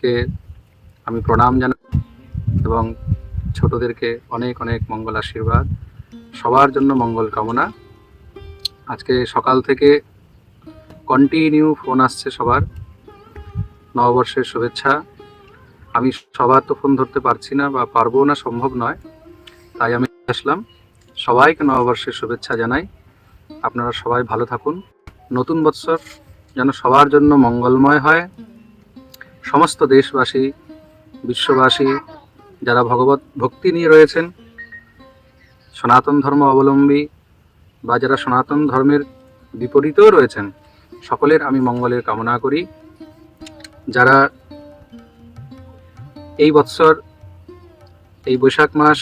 বড়দেরকে আমি প্রণাম জানাই এবং ছোটদেরকে অনেক অনেক মঙ্গল আশীর্বাদ। সবার জন্য মঙ্গল কামনা। আজকে সকাল থেকে কন্টিনিউ ফোন আসছে সবার। নববর্ষের শুভেচ্ছা। আমি সবার তো ফোন ধরতে পারছি না বা পারব না, সম্ভব নয়। তাই আমি আসলাম। সবাইকে নববর্ষের শুভেচ্ছা জানাই। আপনারা সবাই ভালো থাকুন। নতুন বৎসর যেন সবার জন্য মঙ্গলময় হয়। সমস্ত দেশবাসী, বিশ্ববাসী যারা ভগবত ভক্তি নিয়ে রয়েছেন, সনাতন ধর্ম অবলম্বী বা যারা সনাতন ধর্মের বিপরীতেও রয়েছেন, সকলের আমি মঙ্গলের কামনা করি। যারা এই বৎসর, এই বৈশাখ মাস,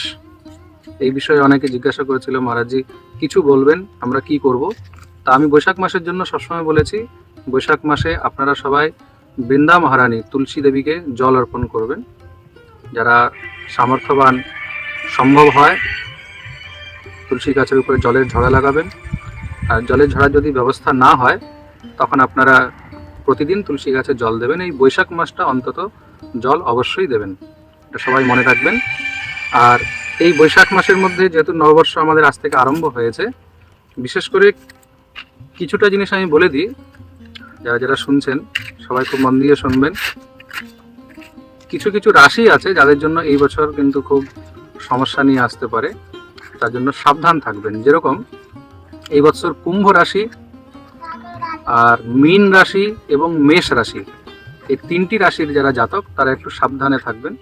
এই বিষয়ে অনেকে জিজ্ঞাসা করেছিল, মহারাজজি, কিছু বলবেন, আমরা কি করব? তা আমি বৈশাখ মাসের জন্য সবসময় বলেছি, বৈশাখ মাসে আপনারা সবাই বৃন্দা মহারানী তুলসী দেবীকে জল অর্পণ করবেন। যারা সামর্থ্যবান সম্ভব হয়, তুলসী গাছের উপরে জলের ঝরা লাগাবেন। আর জলের ঝরার যদি ব্যবস্থা না হয়, তখন আপনারা প্রতিদিন তুলসী গাছে জল দেবেন। এই বৈশাখ মাসটা অন্তত জল অবশ্যই দেবেন। এটা সবাই মনে রাখবেন। আর এই বৈশাখ মাসের মধ্যে যেহেতু নববর্ষ আমাদের আজ থেকে আরম্ভ হয়েছে, বিশেষ করে কিছুটা জিনিস আমি বলে দিই, যারা যারা শুনছেন সবাই খুব মন দিয়ে শুনবেন। কিছু কিছু রাশি আছে যাদের জন্য এই বছর কিন্তু খুব সমস্যা নিয়ে আসতে পারে। তার জন্য সাবধান থাকবেন। যেরকম এই বছর কুম্ভ রাশি আর মীন রাশি এবং মেষ রাশি, এই তিনটি রাশির যারা জাতক, তারা একটু সাবধানে থাকবেন।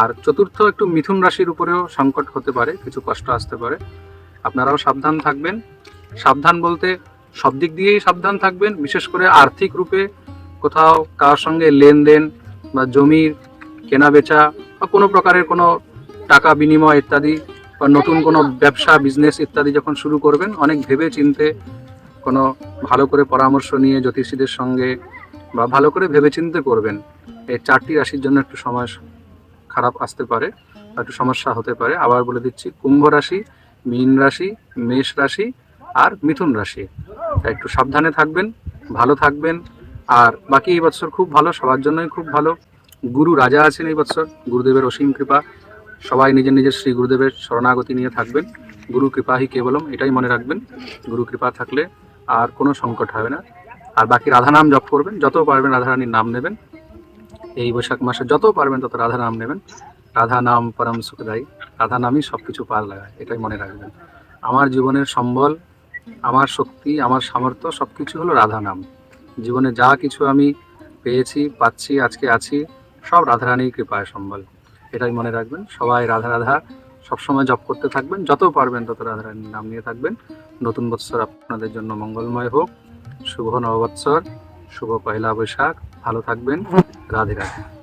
আর চতুর্থ একটু মিথুন রাশির উপরেও সংকট হতে পারে, কিছু কষ্ট আসতে পারে। আপনারাও সাবধান থাকবেন। সাবধান বলতে সব দিক দিয়েই সাবধান থাকবেন, বিশেষ করে আর্থিক রূপে কোথাও কারোর সঙ্গে লেনদেন বা জমির কেনা বেচা বা কোনো প্রকারের কোনো টাকা বিনিময় ইত্যাদি বা নতুন কোনো ব্যবসা বিজনেস ইত্যাদি যখন শুরু করবেন, অনেক ভেবে চিনতে কোনো ভালো করে পরামর্শ নিয়ে জ্যোতিষীদের সঙ্গে বা ভালো করে ভেবে চিনতে করবেন। এই চারটি রাশির জন্য একটু সময় খারাপ আসতে পারে একটু সমস্যা হতে পারে। আবার বলে দিচ্ছি, কুম্ভ রাশি, মীন রাশি, মেষ রাশি আর মিথুন রাশি। একটু সাবধানে থাকবেন, ভালো থাকবেন আর বাকি এই বছর খুব ভালো, সবার জন্যই খুব ভালো। গুরু রাজা আছেন এই বছর, গুরুদেবের অসীম কৃপা। সবাই নিজের নিজের শ্রী গুরুদেবের শরণাগতি নিয়ে থাকবেন। গুরু কৃপাহি কেবলম, এটাই মনে রাখবেন। গুরু কৃপা থাকলে আর কোনো সংকট হবে না। আর বাকি রাধা নাম জপ করবেন, যত পারবেন রাধারানীর নাম নেবেন। এই বৈশাখ মাসে যত পারবেন তত রাধা নাম নেবেন। রাধা নাম পরম সুখদায়ী, রাধা নামই সব কিছু পার লাগায়, এটাই মনে রাখবেন। আমার জীবনের সম্বল, আমার শক্তি, আমার সামর্থ্য সব কিছু হলো রাধা নাম। জীবনে যা কিছু আমি পেয়েছি, পাচ্ছি, আজকে আছি, সব রাধারানীর কৃপায় সম্বল। এটাই মনে রাখবেন। সবাই রাধা রাধা সবসময় জপ করতে থাকবেন। যত পারবেন তত রাধারানীর নাম নিয়ে থাকবেন। নতুন বৎসর আপনাদের জন্য মঙ্গলময় হোক। শুভ নববৎসর, শুভ পয়লা বৈশাখ। ভালো থাকবেন। রাধে রাধে।